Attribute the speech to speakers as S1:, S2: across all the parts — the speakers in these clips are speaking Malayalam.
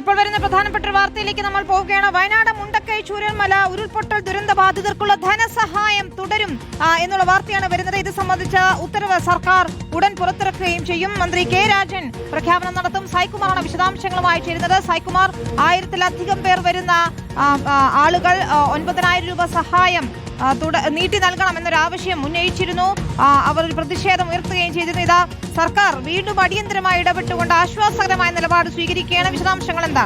S1: ഇപ്പോൾ വരുന്ന പ്രധാനപ്പെട്ട വാർത്തയിലേക്ക് നമ്മൾ പോവുകയാണ്. വയനാട് മുണ്ടക്കൈ ചൂരൽമല ഉരുൾപൊട്ടൽ ദുരന്ത ബാധിതർക്കുള്ള ധനസഹായം തുടരും എന്നുള്ള വാർത്തയാണ് വരുന്നത്. ഇത് സംബന്ധിച്ച ഉത്തരവ് സർക്കാർ ഉടൻ പുറത്തിറക്കുകയും ചെയ്യും. മന്ത്രി കെ രാജൻ പ്രഖ്യാപനം നടത്തും. സായ്കുമാറാണ് വിശദാംശങ്ങളുമായി ചേരുന്നത്. സായ്കുമാർ ആയിരത്തിലധികം പേർ വരുന്ന ആളുകൾ ഒൻപതിനായിരം രൂപ സഹായം നീട്ടി നൽകണം എന്നൊരാവശ്യം ഉന്നയിച്ചിരുന്നു. അവർ ഒരു പ്രതിഷേധം ഉയർത്തുകയും ചെയ്തിരുന്നു. ഇതാ സർക്കാർ വീണ്ടും അടിയന്തരമായി ഇടപെട്ടുകൊണ്ട് ആശ്വാസകരമായ നിലപാട് സ്വീകരിക്കുകയാണ്. വിശദാംശങ്ങൾ എന്താ?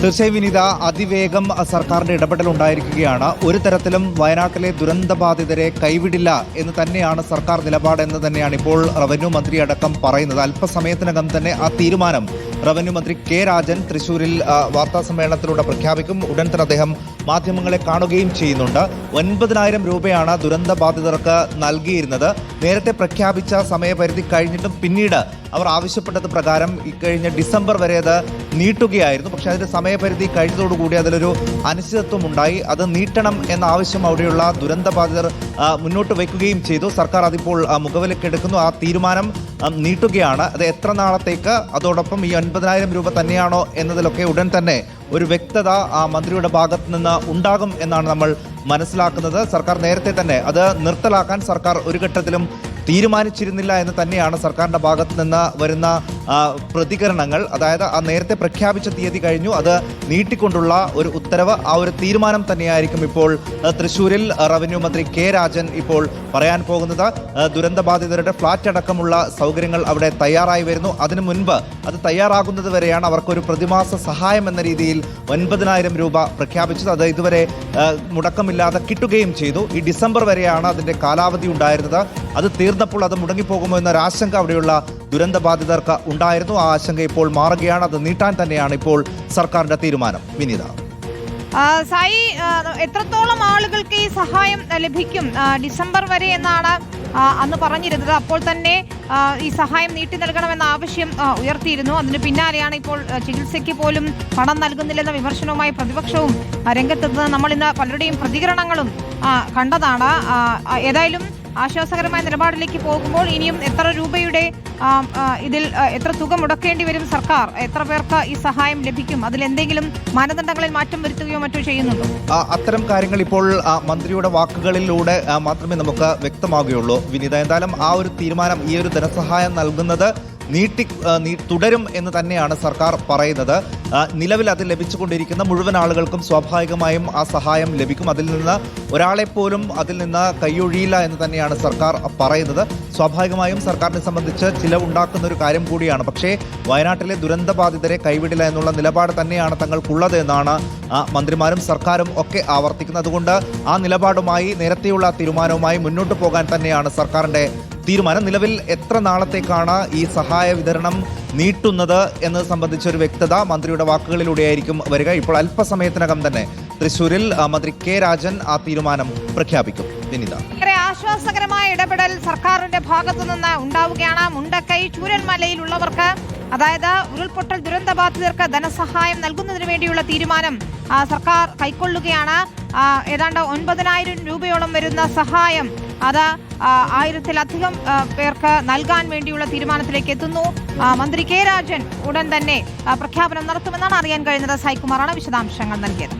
S2: തീർച്ചയായും വിനീത അതിവേഗം സർക്കാരിന്റെ ഇടപെടൽ ഉണ്ടായിരിക്കുകയാണ്. ഒരു തരത്തിലും വയനാട്ടിലെ ദുരന്തബാധിതരെ കൈവിടില്ല എന്ന് തന്നെയാണ് സർക്കാർ നിലപാട് എന്ന് തന്നെയാണ് ഇപ്പോൾ റവന്യൂ മന്ത്രി അടക്കം പറയുന്നത്. അല്പസമയത്തിനകം തന്നെ ആ തീരുമാനം റവന്യൂ മന്ത്രി കെ രാജൻ തൃശൂരിൽ വാർത്താ സമ്മേളനത്തിലൂടെ പ്രഖ്യാപിക്കും. ഉടൻ തന്നെ അദ്ദേഹം മാധ്യമങ്ങളെ കാണുകയും ചെയ്യുന്നുണ്ട്. ഒൻപതിനായിരം രൂപയാണ് ദുരന്ത ബാധിതർക്ക് നൽകിയിരുന്നത്. നേരത്തെ പ്രഖ്യാപിച്ച സമയപരിധി കഴിഞ്ഞിട്ടും പിന്നീട് അവർ ആവശ്യപ്പെട്ടത് പ്രകാരം ഇക്കഴിഞ്ഞ ഡിസംബർ വരെ അത് നീട്ടുകയായിരുന്നു. പക്ഷേ അതിന്റെ സമയപരിധി കഴിഞ്ഞതോടുകൂടി അതിലൊരു അനിശ്ചിതത്വം ഉണ്ടായി അത് നീട്ടണം എന്ന ആവശ്യം അവിടെയുള്ള ദുരന്ത ബാധിതർ മുന്നോട്ട് വയ്ക്കുകയും ചെയ്തു. സർക്കാർ അതിപ്പോൾ മുഖവിലക്കെടുക്കുന്നു. ആ തീരുമാനം നീട്ടുകയാണ്. അത് എത്ര നാളത്തേക്ക്? അതോടൊപ്പം ഈ ഒൻപതിനായിരം രൂപ തന്നെയാണോ എന്നതിലൊക്കെ ഉടൻ തന്നെ ഒരു വ്യക്തത ആ മന്ത്രിയുടെ ഭാഗത്തു നിന്ന് ഉണ്ടാകും എന്നാണ് നമ്മൾ മനസ്സിലാക്കുന്നത്. സർക്കാർ നേരത്തെ തന്നെ അത് നിർത്തലാക്കാൻ സർക്കാർ ഒരു ഘട്ടത്തിലും തീരുമാനിച്ചിരുന്നില്ല എന്ന് തന്നെയാണ് സർക്കാരിന്റെ ഭാഗത്തു നിന്ന് വരുന്ന പ്രതികരണങ്ങൾ അതായത് ആ നേരത്തെ പ്രഖ്യാപിച്ച തീയതി കഴിഞ്ഞു അത് നീട്ടിക്കൊണ്ടുള്ള ഒരു ഉത്തരവ് ആ ഒരു തീരുമാനം തന്നെയായിരിക്കും ഇപ്പോൾ തൃശൂരിൽ റവന്യൂ മന്ത്രി കെ രാജൻ ഇപ്പോൾ പറയാൻ പോകുന്നത്. ദുരന്ത ദുരന്തബാധിതരുടെ ഫ്ളാറ്റ് അടക്കമുള്ള സൗകര്യങ്ങൾ അവിടെ തയ്യാറായി വരുന്നു. അതിനു മുൻപ് അത് തയ്യാറാകുന്നത് വരെയാണ് അവർക്കൊരു പ്രതിമാസ സഹായം എന്ന രീതിയിൽ ഒൻപതിനായിരം രൂപ പ്രഖ്യാപിച്ചത്. അത് ഇതുവരെ മുടക്കമില്ലാതെ കിട്ടുകയും ചെയ്തു. ഈ ഡിസംബർ വരെയാണ് അതിന്റെ കാലാവധി ഉണ്ടായിരുന്നത്. അത് തീർന്നപ്പോൾ അത് മുടങ്ങിപ്പോകുമോ എന്നൊരാശങ്ക അവിടെയുള്ള ദുരന്ത ബാധിതർക്ക് ഉണ്ടായിരുന്നു ആ ആശങ്ക ഇപ്പോൾ മാറുകയാണ്. അത് നീട്ടാൻ തന്നെയാണ് ഇപ്പോൾ സർക്കാരിന്റെ തീരുമാനം. വിനീത.
S1: സായി എത്രത്തോളം ആളുകൾക്ക് ഈ സഹായം ലഭിക്കും? ഡിസംബർ വരെ എന്നാണ് അന്ന് പറഞ്ഞിരുന്നത്. അപ്പോൾ തന്നെ ഈ സഹായം നീട്ടി നൽകണമെന്ന ആവശ്യം ഉയർത്തിയിരുന്നു. അതിന് പിന്നാലെയാണ് ഇപ്പോൾ ചികിത്സയ്ക്ക് പോലും പണം നൽകുന്നില്ലെന്ന വിമർശനവുമായി പ്രതിപക്ഷവും രംഗത്തെത്തുന്നത്. നമ്മൾ ഇന്ന് പലരുടെയും പ്രതികരണങ്ങളും കണ്ടതാണ്. ഏതായാലും ആശ്വാസകരമായ നിലപാടിലേക്ക് പോകുമ്പോൾ ഇനിയും എത്ര രൂപയുടെ ഇതിൽ എത്ര തുക മുടക്കേണ്ടി വരും സർക്കാർ എത്ര പേർക്ക് ഈ സഹായം ലഭിക്കും അതിൽ എന്തെങ്കിലും മാനദണ്ഡങ്ങളിൽ മാറ്റം വരുത്തുകയോ മറ്റോ ചെയ്യുന്നുണ്ടോ?
S2: അത്തരം കാര്യങ്ങൾ ഇപ്പോൾ മന്ത്രിയുടെ വാക്കുകളിലൂടെ മാത്രമേ നമുക്ക് വ്യക്തമാകുകയുള്ളൂ. വിനീത എന്തായാലും ആ ഒരു തീരുമാനം ഈ ഒരു ധനസഹായം നൽകുന്നത് നീട്ടി തുടരും എന്ന് തന്നെയാണ് സർക്കാർ പറയുന്നത്. നിലവിൽ അത് ലഭിച്ചുകൊണ്ടിരിക്കുന്ന മുഴുവൻ ആളുകൾക്കും സ്വാഭാവികമായും ആ സഹായം ലഭിക്കും. അതിൽ നിന്ന് ഒരാളെ പോലും അതിൽ നിന്ന് കൈയൊഴിയില്ല എന്ന് തന്നെയാണ് സർക്കാർ പറയുന്നത്. സ്വാഭാവികമായും സർക്കാരിനെ സംബന്ധിച്ച് ചിലവുണ്ടാക്കുന്ന ഒരു കാര്യം കൂടിയാണ്. പക്ഷേ വയനാട്ടിലെ ദുരന്ത ബാധിതരെ കൈവിടില്ല എന്നുള്ള നിലപാട് തന്നെയാണ് തങ്ങൾക്കുള്ളത് എന്നാണ് മന്ത്രിമാരും സർക്കാരും ഒക്കെ ആവർത്തിക്കുന്നത് അതുകൊണ്ട് ആ നിലപാടുമായി നേരത്തെയുള്ള തീരുമാനവുമായി മുന്നോട്ട് പോകാൻ തന്നെയാണ് സർക്കാരിന്റെ തീരുമാനം. നിലവിൽ എത്ര നാളത്തേക്കാണ് ഈ സഹായ വിതരണം നീട്ടുന്നത് എന്നത് സംബന്ധിച്ച ഒരു വ്യക്തത മന്ത്രിയുടെ വാക്കുകളിലൂടെയായിരിക്കും വരിക. ഇപ്പോൾ അല്പസമയത്തിനകം തന്നെ തൃശൂരിൽ മന്ത്രി കെ രാജൻ ആ തീരുമാനം പ്രഖ്യാപിക്കും. വിനിത.
S1: ആശ്വാസകരമായ ഇടപെടൽ സർക്കാരിന്റെ ഭാഗത്തു നിന്ന് ഉണ്ടാവുകയാണ്. മുണ്ടക്കൈ ചൂരന്മലയിലുള്ളവർക്ക് അതായത് ഉരുൾപൊട്ടൽ ദുരന്ത ബാധിതർക്ക് ധനസഹായം നൽകുന്നതിന് വേണ്ടിയുള്ള തീരുമാനം സർക്കാർ കൈക്കൊള്ളുകയാണ്. ഏതാണ്ട് ഒൻപതിനായിരം രൂപയോളം വരുന്ന സഹായം അത് ആയിരത്തിലധികം പേർക്ക് നൽകാൻ വേണ്ടിയുള്ള തീരുമാനത്തിലേക്ക് എത്തുന്നു. മന്ത്രി കെ രാജൻ ഉടൻ തന്നെ പ്രഖ്യാപനം നടത്തുമെന്നാണ് അറിയാൻ കഴിഞ്ഞത്. സായികുമാറാണ് വിശദാംശങ്ങൾ നൽകിയത്.